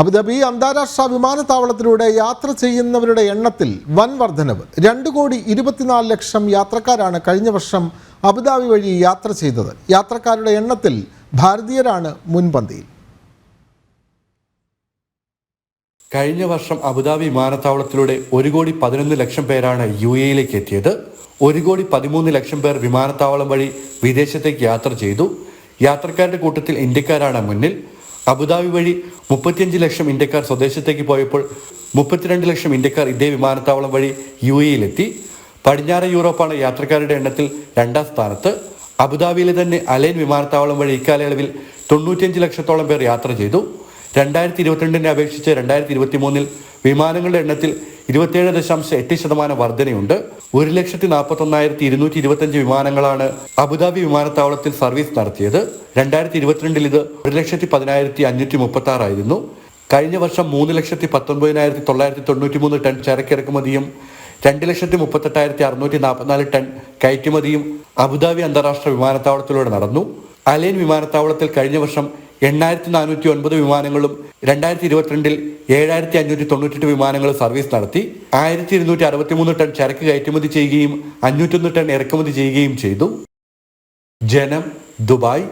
Abu Dhabi അന്താരാഷ്ട്ര വിമാനത്താവളത്തിലൂടെ യാത്ര ചെയ്യുന്നവരുടെ എണ്ണത്തിൽ വൻ വർധനവ്. രണ്ട് കോടി ഇരുപത്തിനാല് ലക്ഷം യാത്രക്കാരാണ് കഴിഞ്ഞ വർഷം അബുദാബി വഴി യാത്ര ചെയ്തത്. യാത്രക്കാരുടെ എണ്ണത്തിൽ ഭാരതീയരാണ് മുൻപന്തിയിൽ. കഴിഞ്ഞ വർഷം അബുദാബി വിമാനത്താവളത്തിലൂടെ ഒരു കോടി പതിനൊന്ന് ലക്ഷം പേരാണ് യു എയിലേക്ക് എത്തിയത്. ഒരു കോടി പതിമൂന്ന് ലക്ഷം പേർ വിമാനത്താവളം വഴി വിദേശത്തേക്ക് യാത്ര ചെയ്തു. യാത്രക്കാരുടെ കൂട്ടത്തിൽ ഇന്ത്യക്കാരാണ് മുന്നിൽ. അബുദാബി വഴി മുപ്പത്തിയഞ്ച് ലക്ഷം ഇന്ത്യക്കാർ സ്വദേശത്തേക്ക് പോയപ്പോൾ മുപ്പത്തിരണ്ട് ലക്ഷം ഇന്ത്യക്കാർ ഇതേ വിമാനത്താവളം വഴി യു എയിലെത്തി. പടിഞ്ഞാറ് യൂറോപ്പാണ് യാത്രക്കാരുടെ എണ്ണത്തിൽ രണ്ടാം സ്ഥാനത്ത്. അബുദാബിയിലെ തന്നെ അലൈൻ വിമാനത്താവളം വഴി ഇക്കാലയളവിൽ തൊണ്ണൂറ്റിയഞ്ച് ലക്ഷത്തോളം പേർ യാത്ര ചെയ്തു. രണ്ടായിരത്തി ഇരുപത്തിരണ്ടിനെ അപേക്ഷിച്ച് രണ്ടായിരത്തി ഇരുപത്തി മൂന്നിൽ വിമാനങ്ങളുടെ എണ്ണത്തിൽ ഇരുപത്തിയേഴ് ദശാംശം എട്ട് ശതമാനം വർധനയുണ്ട്. ഒരു ലക്ഷത്തി നാൽപ്പത്തൊന്നായിരത്തി ഇരുന്നൂറ്റി ഇരുപത്തഞ്ച് വിമാനങ്ങളാണ് അബുദാബി വിമാനത്താവളത്തിൽ സർവീസ് നടത്തിയത്. രണ്ടായിരത്തി ഇരുപത്തിരണ്ടിൽ ഇത് ഒരു ലക്ഷത്തി പതിനായിരത്തി അഞ്ഞൂറ്റി മുപ്പത്തി ആറായിരുന്നു കഴിഞ്ഞ വർഷം മൂന്ന് ലക്ഷത്തി പത്തൊൻപതിനായിരത്തി തൊള്ളായിരത്തി തൊണ്ണൂറ്റി മൂന്ന് ടൺ ചരക്കിറക്കുമതിയും രണ്ട് ലക്ഷത്തി മുപ്പത്തെട്ടായിരത്തി അറുന്നൂറ്റി നാൽപ്പത്തിനാല് ടൺ കയറ്റുമതിയും അബുദാബി അന്താരാഷ്ട്ര വിമാനത്താവളത്തിലൂടെ നടന്നു. അലൈൻ വിമാനത്താവളത്തിൽ കഴിഞ്ഞ വർഷം എണ്ണായിരത്തി നാനൂറ്റി ഒൻപത് വിമാനങ്ങളും രണ്ടായിരത്തി ഇരുപത്തിരണ്ടിൽ ഏഴായിരത്തി അഞ്ഞൂറ്റി തൊണ്ണൂറ്റെട്ട് വിമാനങ്ങൾ സർവീസ് നടത്തി ആയിരത്തി ഇരുന്നൂറ്റി അറുപത്തിമൂന്ന് ടൺ ചരക്ക് കയറ്റുമതി ചെയ്യുകയും അഞ്ഞൂറ്റൊന്ന് ടൺ ഇറക്കുമതി ചെയ്യുകയും ചെയ്തു. ജനം ദുബായ്